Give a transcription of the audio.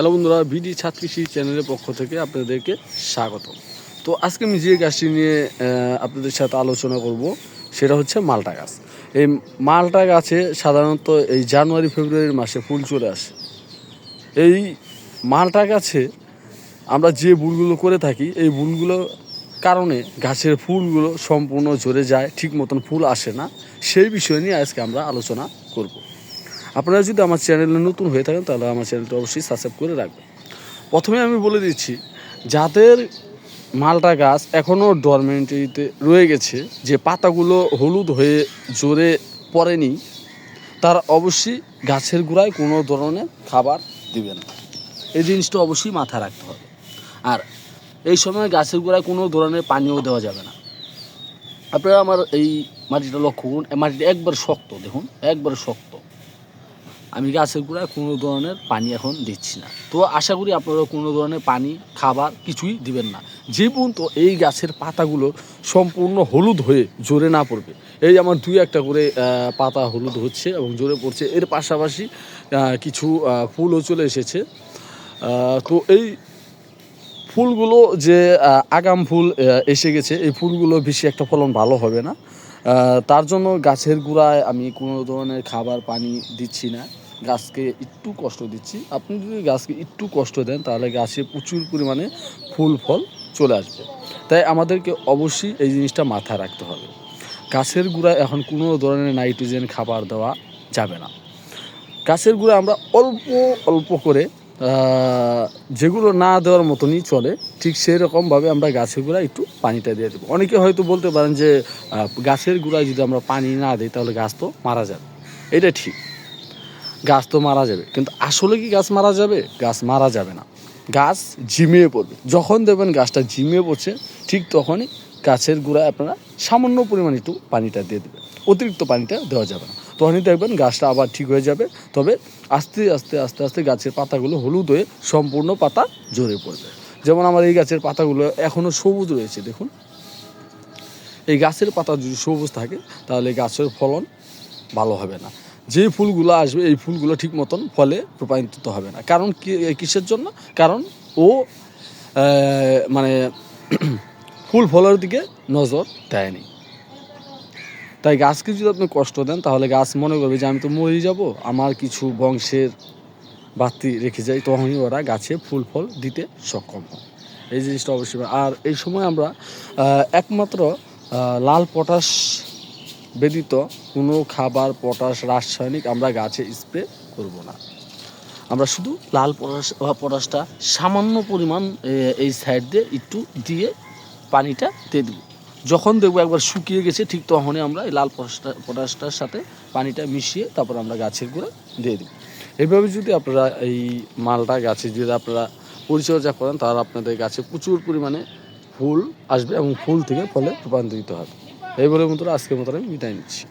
Hello বন্ধুরা BD কৃষি চ্যানেলের পক্ষ থেকে আপনাদেরকে স্বাগত তো আজকে আমি যে গাছটি নিয়ে আপনাদের সাথে আলোচনা করব, সেটা হচ্ছে মালটা গাছ। এই মালটা গাছে সাধারণত এই জানুয়ারি ফেব্রুয়ারি মাসে ফুল চলে আসে। এই মালটা গাছে আমরা যে ভুলগুলো করে থাকি, এই ভুলগুলো কারণে গাছের ফুলগুলো সম্পূর্ণ ঝরে যায়, ঠিক মতন ফুল আসে না। সেই বিষয় নিয়ে আজকে আমরা আলোচনা করব। আপনারা যদি আমার চ্যানেলে নতুন হয়ে থাকেন, তাহলে আমার চ্যানেলটা অবশ্যই সাবস্ক্রাইব করে রাখবেন। প্রথমে আমি বলে দিচ্ছি, যাদের মালটা গাছ এখনও ডরমেন্টারিতে রয়ে গেছে, যে পাতাগুলো হলুদ হয়ে জোরে পড়েনি, তারা অবশ্যই গাছের গোড়ায় কোনো ধরনের খাবার দিবেন এই জিনিসটা অবশ্যই মাথায় রাখতে হবে। আর এই সময় গাছের গোড়ায় কোনো ধরনের পানিও দেওয়া যাবে না। আপনারা আমার এই মাটিটা লক্ষ্য করুন মাটিটা একবার শক্ত দেখুন, একবার শক্ত। আমি গাছের গুঁড়ায় কোনো ধরনের পানি এখন দিচ্ছি না। তো আশা করি আপনারা কোনো ধরনের পানি, খাবার কিছুই দিবেন না। যে পর্যন্ত এই গাছের পাতাগুলো সম্পূর্ণ হলুদ হয়ে জোরে না পড়বে, এই আমার দুই একটা করে পাতা হলুদ হচ্ছে এবং জোরে পড়ছে। এর পাশাপাশি কিছু ফুলও চলে এসেছে। তো এই ফুলগুলো যে আগাম ফুল এসে গেছে, এই ফুলগুলো বেশি একটা ফলন ভালো হবে না। তার জন্য গাছের গোড়ায় আমি কোনো ধরনের খাবার, পানি দিচ্ছি না। গাছকে একটু কষ্ট দিচ্ছি। আপনি যদি গাছকে একটু কষ্ট দেন, তাহলে গাছে প্রচুর পরিমাণে ফুল, ফল চলে আসবে। তাই আমাদেরকে অবশ্যই এই জিনিসটা মাথায় রাখতে হবে। গাছের গোড়ায় এখন কোনো ধরনের নাইট্রোজেন খাবার দেওয়া যাবে না। গাছের গুঁড়ো আমরা অল্প অল্প করে যেগুলো না দেওয়ার মতনই চলে, ঠিক সেই রকমভাবে আমরা গাছের গুঁড়া একটু পানিটা দিয়ে দেবো। অনেকে হয়তো বলতে পারেন যে গাছের গুঁড়ায় যদি আমরা পানি না দিই, তাহলে গাছ তো মারা যাবে। এটা ঠিক। গাছ তো মারা যাবে। কিন্তু আসলে কি গাছ মারা যাবে? গাছ মারা যাবে না। গাছ ঝিমিয়ে পড়বে। যখন দেবেন গাছটা ঝিমিয়ে পড়ছে, ঠিক তখনই গাছের গোড়ায় আপনারা সামান্য পরিমাণ একটু পানিটা দিয়ে দেবেন। অতিরিক্ত পানিটা দেওয়া যাবে না। তখনই দেখবেন গাছটা আবার ঠিক হয়ে যাবে। তবে আস্তে আস্তে আস্তে আস্তে গাছের পাতাগুলো হলুদ হয়ে সম্পূর্ণ পাতা ঝরে পড়বে। যেমন আমার এই গাছের পাতাগুলো এখনও সবুজ রয়েছে, দেখুন। এই গাছের পাতা যদি সবুজ থাকে, তাহলে গাছের ফলন ভালো হবে না। যে ফুলগুলো আসবে, এই ফুলগুলো ঠিক মতন ফলে রূপান্তরিত হবে না। কারণ কি, কিসের জন্য? কারণ ও মানে ফুল ফলের দিকে নজর দেয়নি। তাই গাছকে যদি আপনি কষ্ট দেন, তাহলে গাছ মনে করবে যে আমি তো মরে যাব, আমার কিছু বংশের বাতি রেখে যাই তখনই ওরা গাছে ফুল ফল দিতে সক্ষম হয়। এই জিনিসটা অবশ্যই আর এই সময় আমরা একমাত্র লাল পটাশ ব্যতীত কোনো খাবার, পটাশ, রাসায়নিক আমরা গাছে স্প্রে করব না। আমরা শুধু লাল পটাশ, পটাশটা সামান্য পরিমাণ এই সাইড দিয়ে একটু দিয়ে পানিটা দিয়ে দেবো। যখন দেখব একবার শুকিয়ে গেছে, ঠিক তখনই আমরা এই লাল পটাশটা, পটাশটার সাথে পানিটা মিশিয়ে তারপর আমরা গাছের গোড়া দিয়ে দিই এইভাবে যদি আপনারা এই মালটা গাছে যদি আপনারা পরিচর্যা করেন, তাহলে আপনাদের গাছে প্রচুর পরিমাণে ফুল আসবে এবং ফুল থেকে ফলে রূপান্তরিত হবে। এই বলে মতো আজকের মতো আমি বিদায় নিচ্ছি।